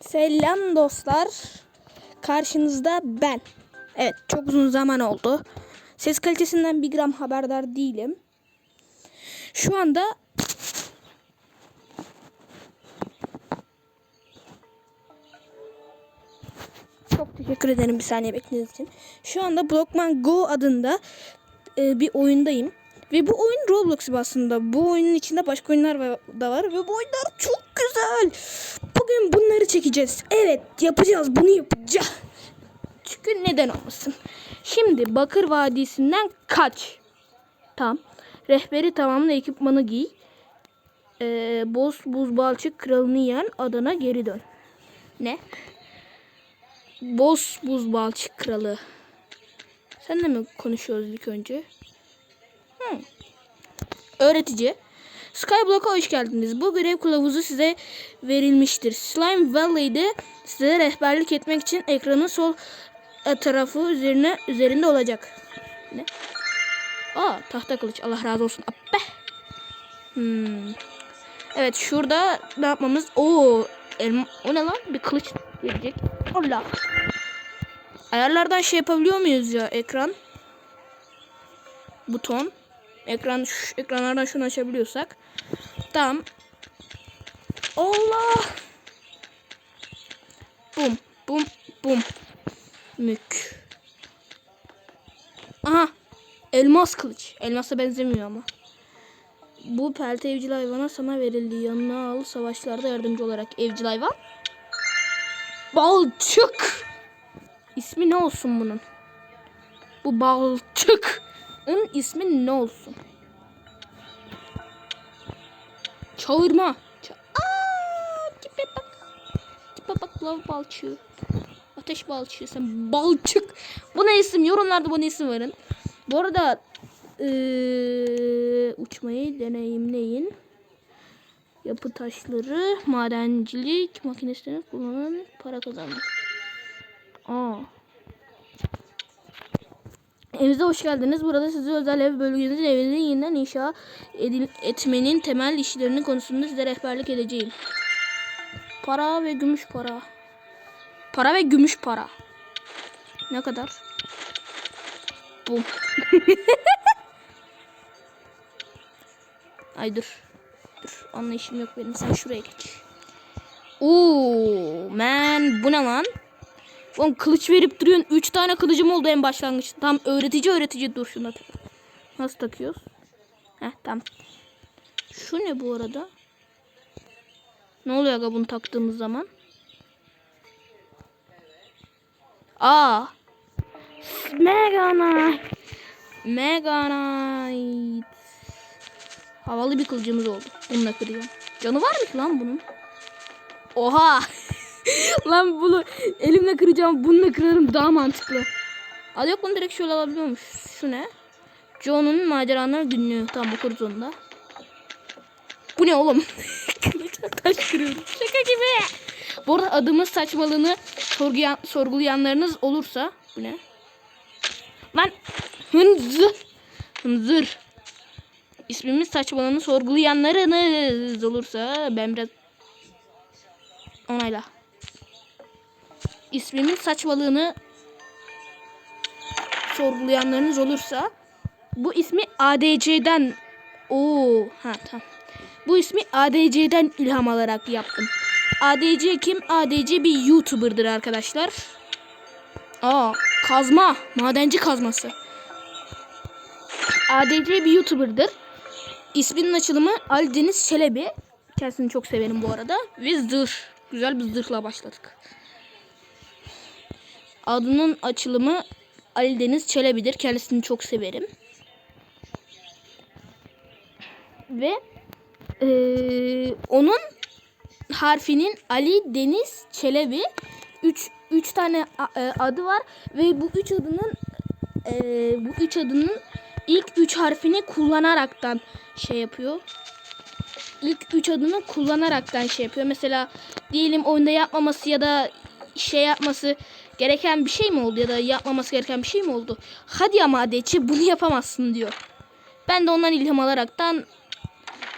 Selam dostlar. Karşınızda ben. Evet çok uzun zaman oldu. Ses kalitesinden bir gram haberdar değilim. Şu anda çok teşekkür ederim bir saniye beklediğiniz için. Şu anda Blockman Go adında e, bir oyundayım. Ve bu oyun Roblox aslında. Bu oyunun içinde başka oyunlar da var. Ve bu oyunlar çok güzel. Bugün bunları çekeceğiz. Evet yapacağız bunu yapacağız. Çünkü neden olmasın. Şimdi Bakır Vadisi'nden kaç. Tamam. Rehberi tamamla ekipmanı giy. Ee, boz buz balçık kralını yen adana geri dön. Ne? Boz buz balçık kralı. Sen de mi konuşuyoruz ilk önce? Hmm. Öğretici. Skyblock'a hoş geldiniz. Bu görev kılavuzu size verilmiştir. Slime Valley'de size rehberlik etmek için ekranın sol e, tarafı üzerine üzerinde olacak. Ne? Aa tahta kılıç. Allah razı olsun. Abbe. Hmm. Evet şurada ne yapmamız? Oo elma. O ne lan? Bir kılıç verecek. Allah. Ayarlardan şey yapabiliyor muyuz ya ekran? Buton. Ekran şu, ekranlardan şunu açabiliyorsak. Tamam. Allah. Bum bum bum. Mük. Aha. Elmas kılıç. Elmasa benzemiyor ama. Bu pelte evcil hayvana sana verildi. Yanına al savaşlarda yardımcı olarak. Evcil hayvan. Balçık. İsmi ne olsun bunun? Bu balçıkın ismi ne olsun? Çağırma. Ça tipe bak. Tipe bak lav balçığı. Ateş balçığı sen balçık. Bu ne isim? Yorumlarda bu ne isim verin. Bu arada eee, uçmayı deneyimleyin. Yapı taşları, madencilik, makinesini kullanın, para kazanmak. Aa. Evinize hoş geldiniz. Burada size özel ev bölgenizin evini yeniden inşa edil- etmenin temel işlerinin konusunda size rehberlik edeceğim. Para ve gümüş para. Para ve gümüş para. Ne kadar? Bu. Ay dur. Dur. Anlayışım yok benim. Sen şuraya geç. Oo, man bu ne lan? Oğlum kılıç verip duruyorsun. 3 tane kılıcım oldu en başlangıçta. Tam öğretici öğretici dur şuna. Nasıl takıyoruz? Heh tamam. Şu ne bu arada? Ne oluyor aga bunu taktığımız zaman? Aa. Mega Knight. Mega Knight. Havalı bir kılıcımız oldu. Bununla kırıyorum. Canı varmış lan bunun. Oha. lan bunu elimle kıracağım. Bununla kırarım daha mantıklı. Hadi yok bunu direkt şöyle alabiliyormuş. Şu ne? John'un maceraları günlüğü. Tamam okuruz onu da. Bu ne oğlum? Taş kırıyorum. Şaka gibi. Bu arada adımız saçmalığını sorguyan, sorgulayanlarınız olursa. Bu ne? Lan hınzır. Hınzır. İsmimiz saçmalığını sorgulayanlarınız olursa ben biraz onayla. İsmimin saçmalığını sorgulayanlarınız olursa bu ismi ADC'den Oo, ha tamam. Bu ismi ADC'den ilham alarak yaptım. ADC kim? ADC bir YouTuber'dır arkadaşlar. Aa, kazma, madenci kazması. ADC bir YouTuber'dır. İsminin açılımı Ali Deniz Çelebi. Kendisini çok severim bu arada. Ve zırh. Güzel bir zırhla başladık. Adının açılımı Ali Deniz Çelebi'dir. Kendisini çok severim. Ve eee, onun harfinin Ali Deniz Çelebi 3 3 tane e, adı var ve bu üç adının eee, bu üç adının ilk üç harfini kullanaraktan şey yapıyor. İlk üç adını kullanaraktan şey yapıyor. Mesela diyelim oyunda yapmaması ya da şey yapması gereken bir şey mi oldu ya da yapmaması gereken bir şey mi oldu? Hadi ama ADC bunu yapamazsın diyor. Ben de ondan ilham alaraktan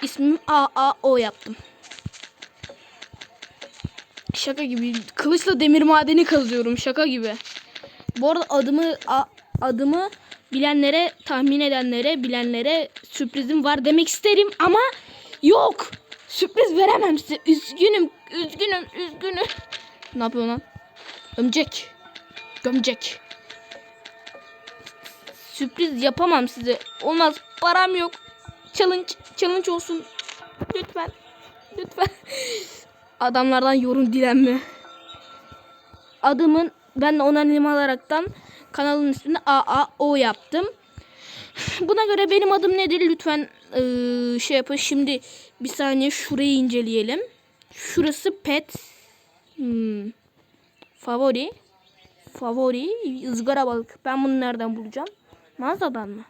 ismimi AAO yaptım. Şaka gibi. Kılıçla demir madeni kazıyorum. Şaka gibi. Bu arada adımı a- adımı bilenlere, tahmin edenlere, bilenlere sürprizim var demek isterim ama yok. Sürpriz veremem size. Üzgünüm, üzgünüm, üzgünüm. Ne yapıyor lan? Gömecek. Gömecek. Sürpriz yapamam size. Olmaz. Param yok. Challenge, challenge olsun. Lütfen. Lütfen. Adamlardan yorum dilenme. Adımın ben de onanim alaraktan kanalın üstünde AAO yaptım. Buna göre benim adım nedir lütfen eee, şey yapın. Şimdi bir saniye şurayı inceleyelim. Şurası pet. Hmm. Favori. Favori ızgara balık. Ben bunu nereden bulacağım? Mağazadan mı?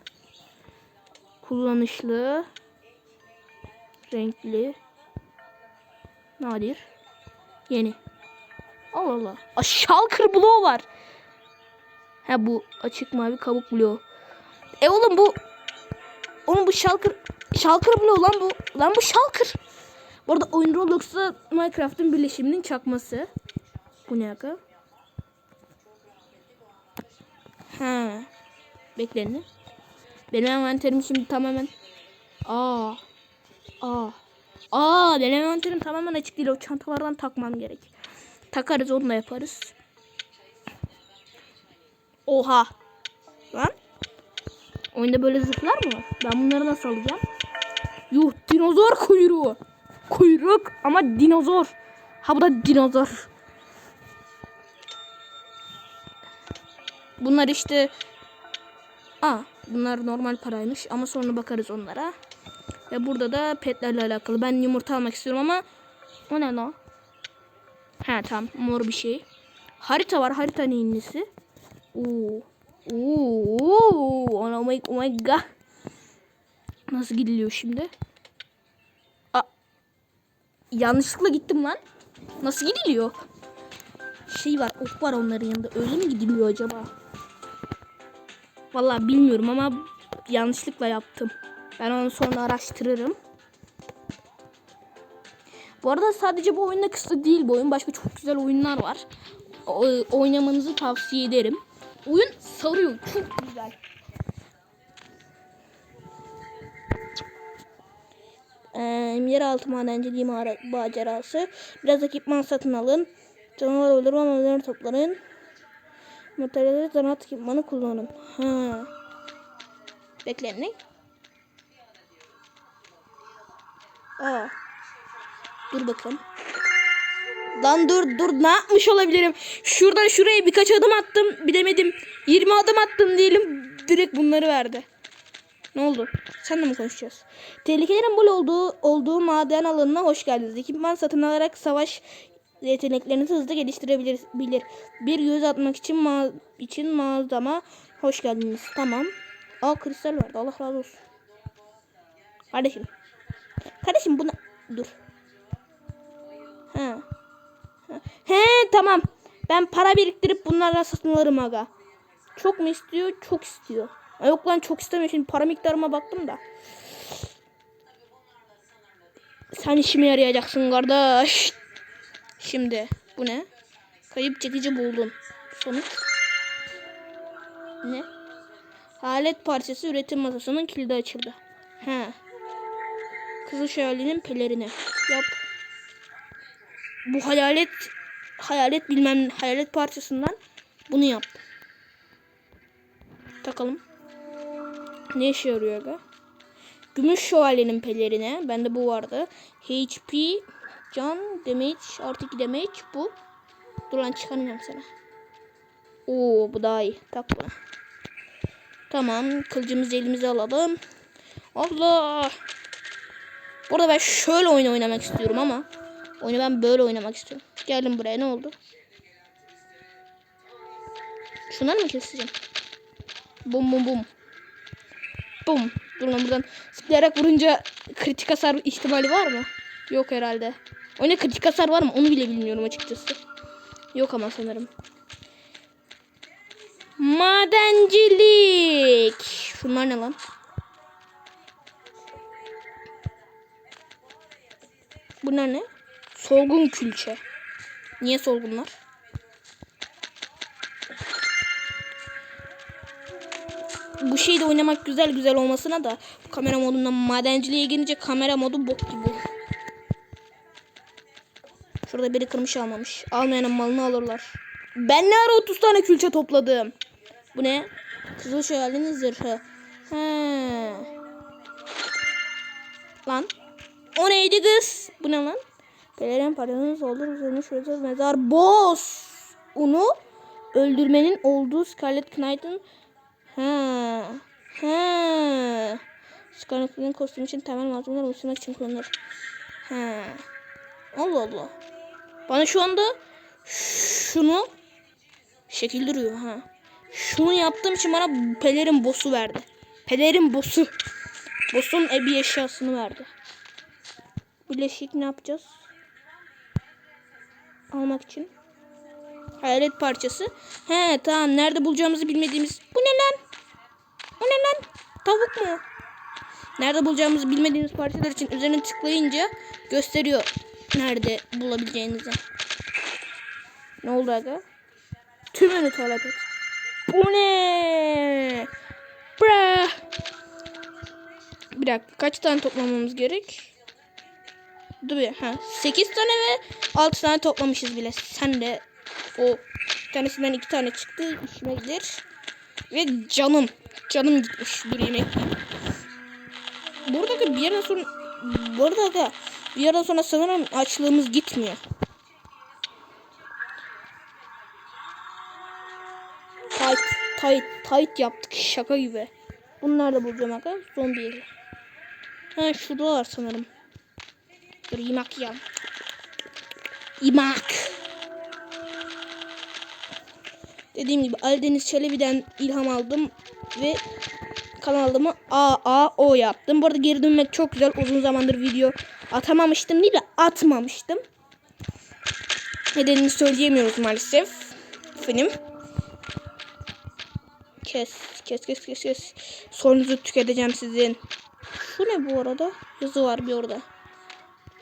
Kullanışlı. Renkli. Nadir. Yeni. Allah Allah. Aa, Shulker bloğu var. Ha bu açık mavi kabuk bloğu. E oğlum bu Oğlum bu Shulker Shulker bloğu lan bu. Lan bu Shulker. Bu arada oyun Roblox'ta Minecraft'ın birleşiminin çakması. Bu ne aga? Ha. Bekleyin. Benim envanterim şimdi tamamen Aa. Aa. Aa, benim envanterim tamamen açık değil. O çantalardan takmam gerek. Takarız onu da yaparız. Oha. Lan. Oyunda böyle zırhlar mı var? Ben bunları nasıl alacağım? Yuh dinozor kuyruğu. Kuyruk ama dinozor. Ha bu da dinozor. Bunlar işte Aa, bunlar normal paraymış ama sonra bakarız onlara. Ve burada da petlerle alakalı. Ben yumurta almak istiyorum ama o ne lan? He tamam mor bir şey. Harita var. Harita neyin nesi? Oo. Oo. Oh my, oh god. Nasıl gidiliyor şimdi? Aa. Yanlışlıkla gittim lan. Nasıl gidiliyor? Şey var, ok var onların yanında. Öyle mi gidiliyor acaba? Vallahi bilmiyorum ama yanlışlıkla yaptım. Ben onu sonra araştırırım. Bu arada sadece bu oyunda kısıtlı değil bu oyun. Başka çok güzel oyunlar var. O, oynamanızı tavsiye ederim. Oyun sarıyor. Çok güzel. Ee, yeraltı madenciliği macerası. Biraz ekipman satın alın. Canavar öldürme malzemeleri toplayın. Materyalleri zanaat ekipmanı kullanın. Ha. Bekleyin ne? Aa. Dur bakalım. Lan dur dur ne yapmış olabilirim? Şuradan şuraya birkaç adım attım. Bilemedim. 20 adım attım diyelim. Direkt bunları verdi. Ne oldu? Sen de mi konuşacağız? Tehlikelerin bol olduğu, olduğu maden alanına hoş geldiniz. Ekipman satın alarak savaş yeteneklerinizi hızlı geliştirebilir. Bilir. Bir göz atmak için ma için mağazama hoş geldiniz. Tamam. Aa kristal vardı. Allah razı olsun. Kardeşim. Kardeşim buna... Dur. Ha. He tamam. Ben para biriktirip bunlarla satın alırım aga. Çok mu istiyor? Çok istiyor. Yok lan çok istemiyor. Şimdi para miktarıma baktım da. Sen işime yarayacaksın kardeş. Şimdi bu ne? Kayıp çekici buldum. Sonuç. Ne? Alet parçası üretim masasının kilidi açıldı. He. Kızıl Şövalye'nin pelerini. Yap. Bu hayalet hayalet bilmem hayalet parçasından bunu yaptım. Takalım. Ne işe yarıyor aga? Gümüş şövalyenin pelerini. Bende bu vardı. HP can damage artı 2 damage bu. Dur lan çıkarmayacağım sana. Oo bu daha iyi. Tak bunu. Tamam. Kılıcımızı elimize alalım. Allah. Burada ben şöyle oyun oynamak istiyorum ama. Oyunu ben böyle oynamak istiyorum. Geldim buraya ne oldu? Şunları mı keseceğim? Bum bum bum. Bum. Dur lan buradan zıplayarak vurunca kritik hasar ihtimali var mı? Yok herhalde. Oyuna kritik hasar var mı? Onu bile bilmiyorum açıkçası. Yok ama sanırım. Madencilik. Şunlar ne lan? Bunlar ne? Solgun külçe. Niye solgunlar? Bu şeyde oynamak güzel güzel olmasına da kamera modundan madenciliğe gelince kamera modu bok gibi. Şurada biri kırmış almamış. Almayanın malını alırlar. Ben ne ara 30 tane külçe topladım. Bu ne? Kızıl şövalyenin zırhı. He. Lan. O neydi kız? Bu ne lan? Pelerin parçasını soldur üzerine şurada mezar. Boss. Onu öldürmenin olduğu Scarlet Knight'ın Ha. Ha. Scarlet Knight'ın kostümü için temel malzemeler oluşturmak için kullanılır. Ha. Allah Allah. Bana şu anda şunu şekil duruyor ha. Şunu yaptığım için bana pelerin boss'u verdi. Pelerin boss'u. Boss'un e, bir eşyasını verdi. Bileşik ne yapacağız? Almak için. Hayalet parçası. He tamam nerede bulacağımızı bilmediğimiz. Bu ne lan? O ne lan? Tavuk mu? Nerede bulacağımızı bilmediğimiz parçalar için üzerine tıklayınca gösteriyor nerede bulabileceğinizi. Ne oldu aga? Tümünü talep et. Bu ne? Bra. Bir dakika kaç tane toplamamız gerek? Dur bir. Ha, 8 tane ve 6 tane toplamışız bile. Sen de o tanesinden 2 tane çıktı. İşime gelir. Ve canım. Canım gitmiş. Dur yemek yiyeyim. Burada bir yerden sonra burada da bir yerden sonra sanırım açlığımız gitmiyor. Tight, tight, tight yaptık şaka gibi. Bunlar da bulacağım aga. Son değil. Ha şurada var sanırım. Dur yemek yiyeyim. Yemek. Dediğim gibi Ali Çelebi'den ilham aldım ve kanalımı AAO yaptım. Bu arada geri dönmek çok güzel. Uzun zamandır video atamamıştım değil de atmamıştım. Nedenini söyleyemiyoruz maalesef. Efendim. Kes, kes, kes, kes, kes. Sorunuzu tüketeceğim sizin. Şu ne bu arada? Yazı var bir orada.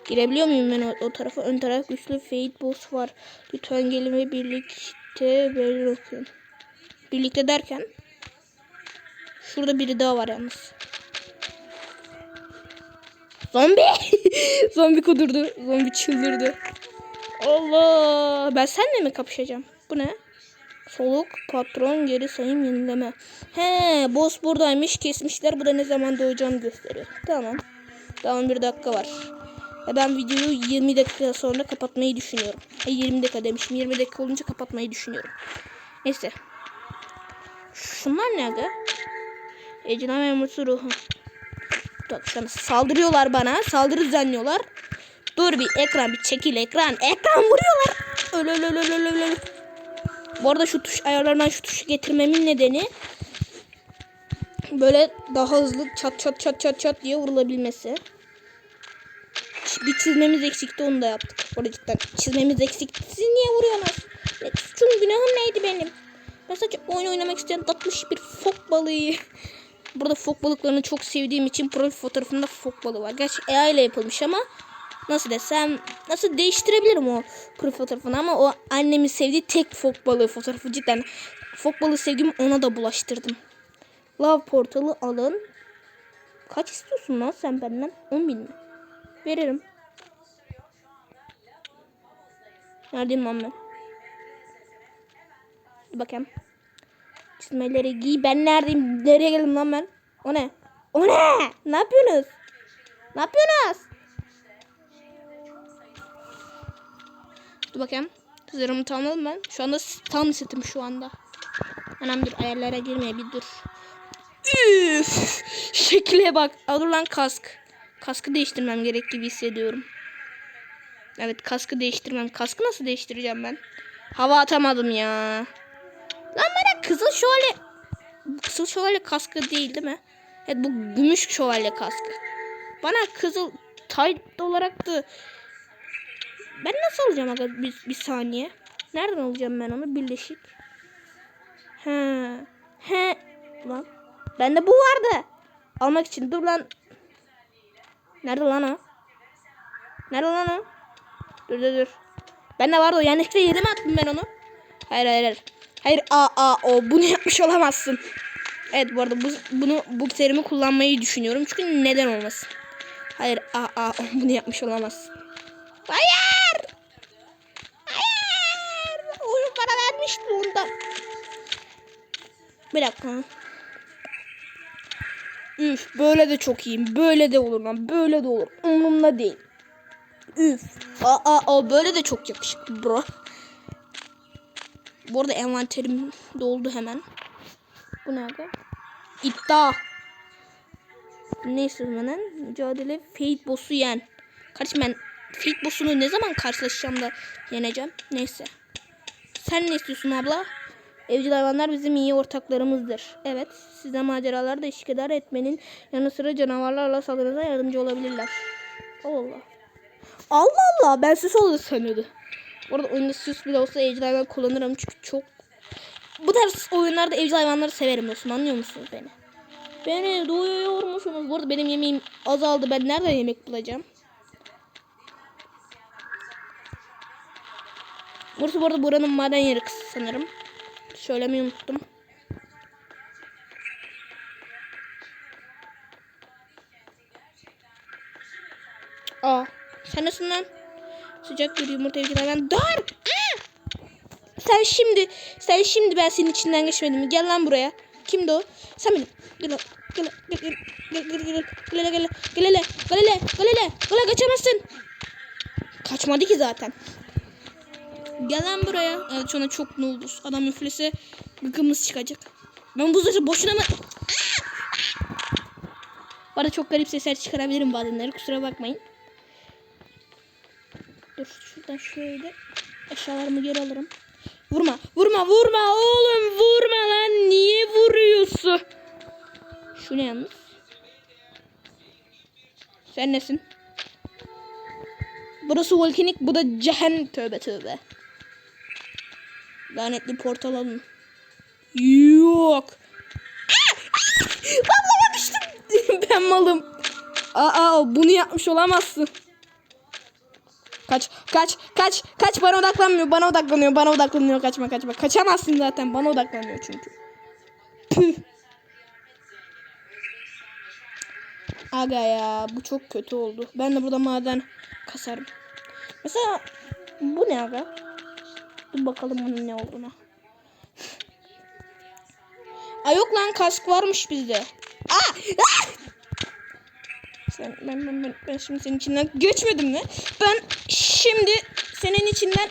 Girebiliyor muyum ben o, o tarafa? Ön taraf güçlü Fate Boss var. Lütfen gelin ve birlikte böyle okuyun. Birlikte derken Şurada biri daha var yalnız. Zombi! Zombi kudurdu. Zombi çıldırdı. Allah! Ben seninle mi kapışacağım? Bu ne? Soluk, patron, geri sayım, yenileme. He, boss buradaymış. Kesmişler. Bu da ne zaman doğacağını gösteriyor. Tamam. Tamam bir dakika var. Ben videoyu 20 dakika sonra kapatmayı düşünüyorum. E, 20 dakika demişim. 20 dakika olunca kapatmayı düşünüyorum. Neyse. Şunlar ne aga? Ecina memursu ruhu. Bak sana saldırıyorlar bana. Saldırı düzenliyorlar. Dur bir ekran bir çekil ekran. Ekran vuruyorlar. Öl öl öl öl öl öl. Bu arada şu tuş ayarlarından şu tuşu getirmemin nedeni böyle daha hızlı çat çat çat çat çat diye vurulabilmesi. Bir çizmemiz eksikti onu da yaptık. Orada cidden çizmemiz eksikti. Siz niye vuruyorsunuz? Ne, suçum günahım neydi benim? Ben sadece oyun oynamak isteyen tatlış bir fok balığı. Burada fok balıklarını çok sevdiğim için profil fotoğrafında fok balığı var. Gerçi AI ile yapılmış ama nasıl desem nasıl değiştirebilirim o profil fotoğrafını ama o annemin sevdiği tek fok balığı fotoğrafı cidden fok balığı sevdiğimi ona da bulaştırdım. Love portalı alın. Kaç istiyorsun lan sen benden? 10 bin mi? Veririm. Neredeyim lan ben? Bakayım. Çizmeleri giy. Ben neredeyim? Nereye geldim lan ben? O ne? O ne? Ne yapıyorsunuz? Ne yapıyorsunuz? Dur bakayım. Zırhımı tamamladım ben. Şu anda tam setim şu anda. Anam dur ayarlara girmeye bir dur. Üf, şekile bak. Dur lan kask. Kaskı değiştirmem gerek gibi hissediyorum. Evet kaskı değiştirmem. Kaskı nasıl değiştireceğim ben? Hava atamadım ya. Lan bana kızıl şövalye... Kızıl şövalye kaskı değil değil mi? Evet bu gümüş şövalye kaskı. Bana kızıl tight olarak da... Ben nasıl alacağım aga bir, bir saniye? Nereden alacağım ben onu? Birleşik. He. He. Lan. Bende bu vardı. Almak için. Dur lan. Nerede lan o? Nerede lan o? Dur dur dur. Ben de vardı o yanlışlıkla yere mi attım ben onu? Hayır hayır hayır. Hayır aa aa o bunu yapmış olamazsın. Evet bu arada bu, bunu bu terimi kullanmayı düşünüyorum. Çünkü neden olmasın? Hayır aa aa o bunu yapmış olamazsın. Hayır! Hayır! Oyun bana vermişti ondan. Bir dakika. Üf böyle de çok iyiyim. Böyle de olur lan. Böyle de olur. Umurumda değil. Üf. Aa, aa, böyle de çok yakışıklı bro. Bu arada envanterim doldu hemen. Bu nerede? İddia. Neyse lan? Mücadele Fate boss'u yen. Kardeşim ben Fate boss'unu ne zaman karşılaşacağım da yeneceğim? Neyse. Sen ne istiyorsun abla? Evcil hayvanlar bizim iyi ortaklarımızdır. Evet, size maceralarda işgedar etmenin yanı sıra canavarlarla saldırınıza yardımcı olabilirler. Allah Allah. Allah Allah ben süs olur sanıyordu. Bu arada oyunda süs bile olsa evcil hayvan kullanırım çünkü çok... Bu tarz oyunlarda evcil hayvanları severim dostum anlıyor musunuz beni? Beni doyuyormuşsunuz. Bu arada benim yemeğim azaldı. Ben nereden yemek bulacağım? Burası bu arada buranın maden yeri sanırım. Söylemeyi unuttum. Aa, sen nasılsın lan? Sıcak bir yumurta bir hemen. Dur! Sen şimdi, sen şimdi ben senin içinden geçmedim? Gel lan buraya. Kimdi o? Sen benim. Gel lan. Gel lan. Gel gel. Gel gel gel. Gel gel. Gel gel. Gel gel. Gel gel. Gel kaçamazsın. Kaçmadı ki zaten. Gel lan buraya. Evet şu çok ne oldu? Adam üflese gıkımız çıkacak. Ben bu zırhı boşuna mı... Bana çok garip sesler çıkarabilirim bazenleri kusura bakmayın. Şuradan şöyle eşyalarımı geri alırım. Vurma vurma vurma oğlum vurma lan niye vuruyorsun? Şu ne yalnız? Sen nesin? Burası volkanik bu da cehennem tövbe tövbe. Lanetli portal alın. Yok. Vallahi düştüm. ben malım. Aa bunu yapmış olamazsın. Kaç kaç kaç kaç bana odaklanmıyor bana odaklanıyor bana odaklanıyor kaçma kaçma kaçamazsın zaten bana odaklanıyor çünkü. Püh. Aga ya bu çok kötü oldu. Ben de burada maden kasarım. Mesela bu ne aga? Dur bakalım bunun ne olduğuna. Ay yok lan kask varmış bizde. Aa! Aa! Sen, ben, ben, ben, ben şimdi senin içinden geçmedim mi? Ben şimdi senin içinden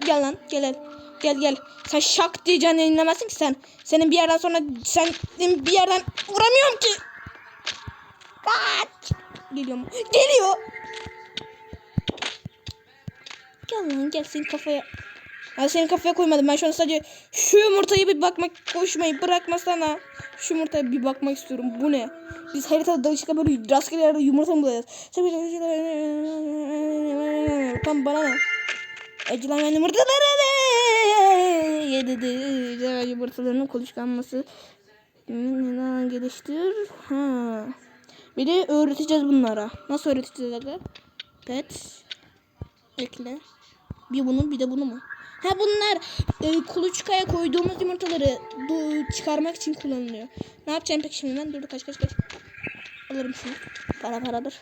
gel lan gel gel gel. Sen şak diye canını inlemezsin ki sen. Senin bir yerden sonra sen bir yerden vuramıyorum ki. Kaç. Geliyor mu? Geliyor. Gel lan gel senin kafaya. Ben senin kafaya koymadım. Ben şu an sadece şu yumurtayı bir bakmak koşmayı bırakmasana. Şu yumurtaya bir bakmak istiyorum. Bu ne? Biz haritada dalışıkla böyle rastgele yerde yumurta mı bulacağız? Tam bana ne? Acılayan yumurtaları yedi yumurtalarının konuşkanması geliştir. Ha. Bir de öğreteceğiz bunlara. Nasıl öğreteceğiz? Pet. Ekle. Bir bunu bir de bunu mu? Ha bunlar e, kuluçkaya koyduğumuz yumurtaları çıkarmak için kullanılıyor. Ne yapacağım peki şimdi ben? Dur, kaç kaç kaç. Alırım şunu. Para paradır.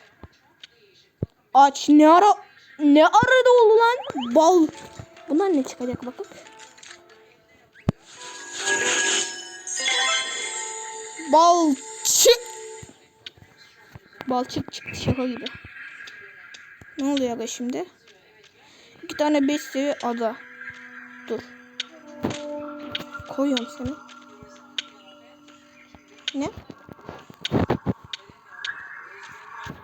Aç ne ara ne arada oldu lan? Bal. Bunlar ne çıkacak bakın. Balçık. Balçık çıktı şaka gibi. Ne oluyor aga şimdi? İki tane beş seviye ada. Dur. Koyuyorum seni. Ne?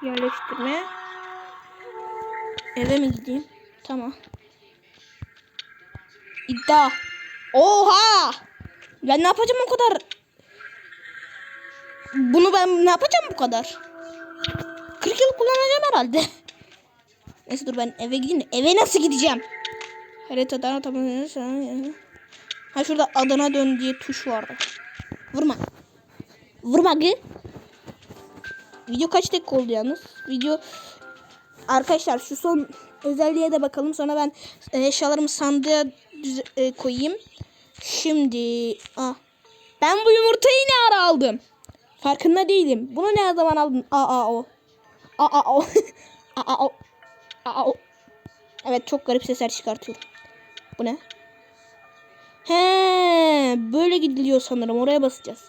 Yerleştirme. Eve mi gideyim? Tamam. İddia. Oha! Ben ne yapacağım o kadar? Bunu ben ne yapacağım bu kadar? 40 yıl kullanacağım herhalde. Neyse dur ben eve gideyim de eve nasıl gideceğim? Haritadan atamadığınız Ha şurada Adana dön diye tuş vardı. Vurma. Vurma gı. Video kaç dakika oldu yalnız? Video arkadaşlar şu son özelliğe de bakalım. Sonra ben e, eşyalarımı sandığa düze- e, koyayım. Şimdi ah, ben bu yumurtayı ne ara aldım? Farkında değilim. Bunu ne zaman aldın? Aa o. Aa o. Aa o. Aa o. Evet çok garip sesler çıkartıyorum. Bu ne? He, böyle gidiliyor sanırım. Oraya basacağız.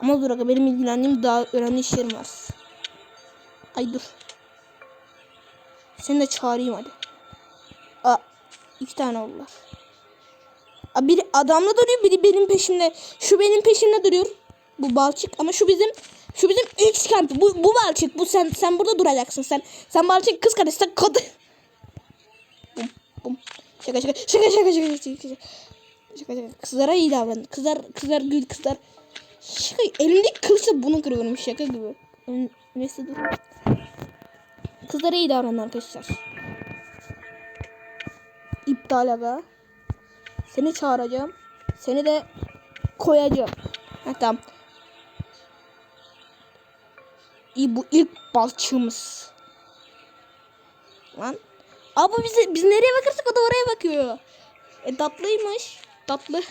Ama dur aga benim ilgilendiğim daha önemli işlerim var. Ay dur. Seni de çağırayım hadi. Aa, iki tane oldular. Aa, biri adamla duruyor, biri benim peşimde. Şu benim peşimde duruyor. Bu balçık ama şu bizim şu bizim ilk kamp. Bu bu balçık. Bu sen sen burada duracaksın. Sen sen balçık kız kardeş sen kadın. Bum bum. Şaka şaka şaka şaka şaka şaka şaka. Şaka şaka. Kızlara iyi davran. Kızlar kızlar gül kızlar. Şaka elimdeki kılıçla bunu kırıyorum şaka gibi. Neyse dur. Kızlara iyi davranın arkadaşlar. İptal aga. Seni çağıracağım. Seni de koyacağım. Ha, tamam. İyi bu ilk balçığımız. Lan. Aa bu bize, biz nereye bakarsak o da oraya bakıyor. E tatlıymış. Tatlı.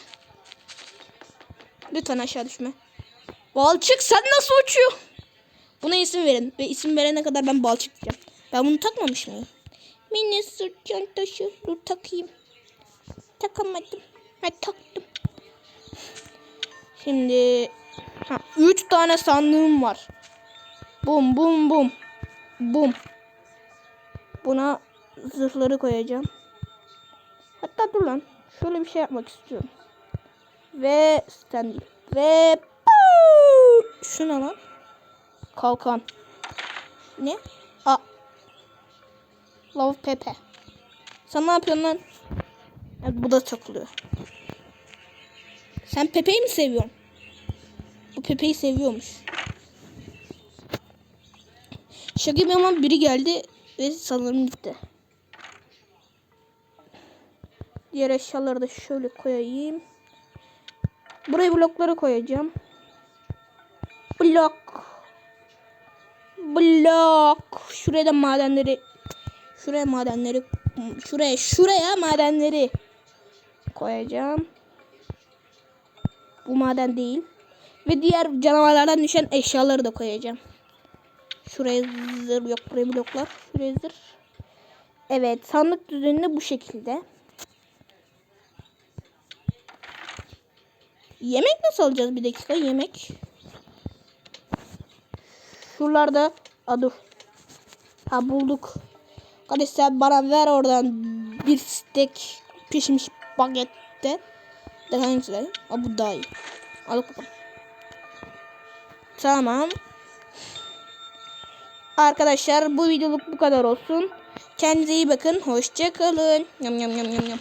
Lütfen aşağı düşme. Balçık sen nasıl uçuyor? Buna isim verin. Ve isim verene kadar ben balçık diyeceğim. Ben bunu takmamış mıyım? Mini sırt çantası. Dur takayım. Takamadım. Ha taktım. Şimdi ha, üç tane sandığım var. Bum bum bum. Bum. Buna zırhları koyacağım. Hatta dur lan. Şöyle bir şey yapmak istiyorum. Ve stand Ve Puu! şu ne lan? Kalkan. Ne? A. Love Pepe. Sen ne yapıyorsun lan? Evet, bu da takılıyor. Sen Pepe'yi mi seviyorsun? Bu Pepe'yi seviyormuş. Şaka ama biri geldi ve sanırım gitti. Diğer eşyaları da şöyle koyayım. Buraya blokları koyacağım. Blok. Blok. Şuraya da madenleri şuraya madenleri şuraya şuraya madenleri koyacağım. Bu maden değil. Ve diğer canavarlardan düşen eşyaları da koyacağım. Şuraya zırh yok buraya bloklar. Şuraya zırh. Evet sandık düzeninde bu şekilde. Yemek nasıl alacağız bir dakika yemek. Şuralarda a dur. Ha bulduk. Kardeş sen bana ver oradan bir steak pişmiş bagette. De hangisi? Ha bu daha iyi. Al bakalım. Tamam. Arkadaşlar bu videoluk bu kadar olsun. Kendinize iyi bakın. Hoşça kalın. Yam yam yam yam yam.